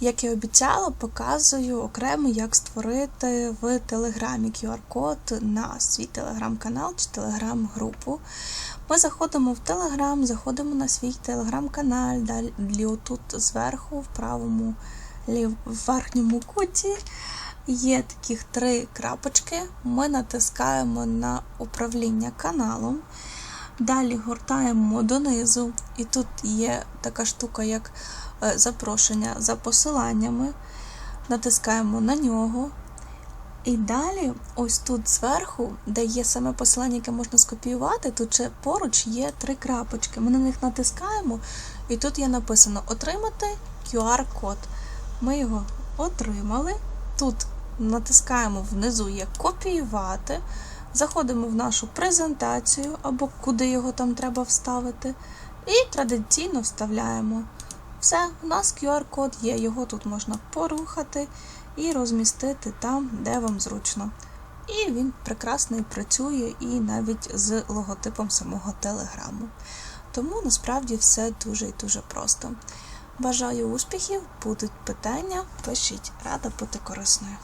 Як і обіцяла, показую окремо, як створити в Телеграмі QR-код на свій телеграм-канал чи телеграм-групу. Ми заходимо в Телеграм, заходимо на свій телеграм-канал, далі отут зверху, в правому лів, в верхньому куті є таких три крапочки. Ми натискаємо на управління каналом. Далі гортаємо донизу, і тут є така штука, як е, запрошення за посиланнями. Натискаємо на нього. І далі, ось тут зверху, де є саме посилання, яке можна скопіювати, тут ще поруч є три крапочки. Ми на них натискаємо, і тут є написано Отримати QR-код. Ми його отримали. Тут натискаємо внизу є копіювати. Заходимо в нашу презентацію або куди його там треба вставити. І традиційно вставляємо. Все, у нас QR-код є, його тут можна порухати і розмістити там, де вам зручно. І він прекрасно і працює, і навіть з логотипом самого телеграму. Тому насправді все дуже і дуже просто. Бажаю успіхів, будуть питання, пишіть, рада бути корисною.